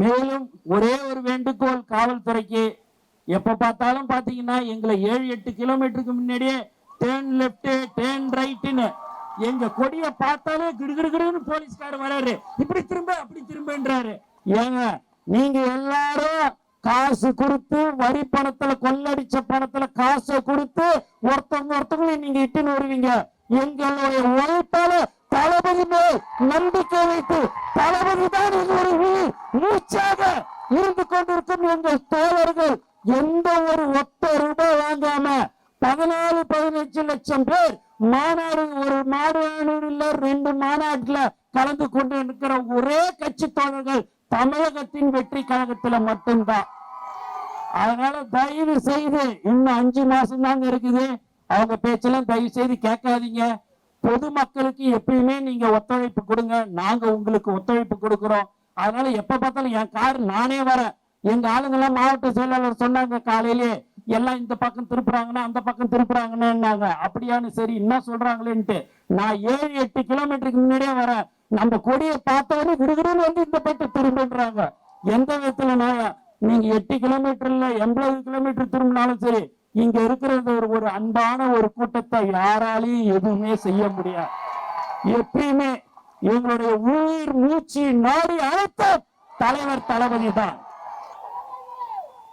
மேலும் ஒரே ஒரு வேண்டுகோள் காவல்துறைக்கு எப்ப பார்த்தாலும் பாத்தீங்கன்னா எங்களை ஏழு எட்டு கிலோமீட்டருக்கு முன்னாடியே டேர்ன் லெஃப்ட் டேர்ன் ரைட்னு எங்க கொடிய பார்த்தாலே கிடுகிடுகிடுன்னு போலீஸ்கார் வராரு. இப்படி திரும்ப அப்படி திரும்பன்றாரு. ஏங்க நீங்க எல்லாரும் காசு கொடுத்து வரி பணத்துல கொள்ளடிச்ச பணத்துல காசை கொடுத்து ஒருத்தவங்க ஒருத்தவங்களையும் நீங்க இட்டுன்னு வருவீங்க. எங்களுடைய உழைப்பால தளபதி மேல் நம்பிக்கை வைத்து தளபதி தான் எங்களுடைய கொண்டிருக்கும் எங்கள் தோழர்கள் எந்த ஒரு ஒத்த ரூபாய் வாங்காம பதினாலு பதினஞ்சு லட்சம் பேர் மாநாடு ஒரு மாநாடுல ரெண்டு மாநாட்டுல கலந்து கொண்டு இருக்கிற ஒரே கட்சி தோழர்கள் தமிழகத்தின் வெற்றி கழகத்துல மட்டும்தான். அதனால தயவு செய்து இன்னும் அஞ்சு மாசம் தாங்க இருக்குது. அவங்க பேச்செல்லாம் தயவு செய்து கேட்காதீங்க. பொதுமக்களுக்கு எப்பயுமே நீங்க ஒத்துழைப்பு கொடுங்க. நாங்க உங்களுக்கு ஒத்துழைப்பு கொடுக்கிறோம். அதனால எப்ப பார்த்தாலும் என் கார் நானே வரேன். எங்க ஆளுங்கெல்லாம் மாவட்ட செயலாளர் சொன்னாங்க காலையிலே எல்லாம் இந்த பக்கம் திருப்புறாங்கன்னா அந்த பக்கம் திருப்புறாங்கன்னாங்க. அப்படியான்னு சரி என்ன சொல்றாங்களேன்ட்டு நான் ஏழு எட்டு கிலோமீட்டருக்கு முன்னாடியே வரேன். நம்ம கொடியை பார்த்தவொடனே விடுவிடுன்னு வந்து இந்த பக்கம் திரும்புன்றாங்க. எந்த விதத்துல நான் நீங்க எட்டு கிலோமீட்டர்ல எண்பது கிலோமீட்டர் திரும்பினாலும் சரி இங்க இருக்கிறது ஒரு ஒரு அன்பான ஒரு கூட்டத்தை யாராலையும் எதுவுமே செய்ய முடியாது. எப்பயுமே எங்களுடைய உயிர் மூச்சு நாடி அழைத்த தலைவர் தளபதி தான்.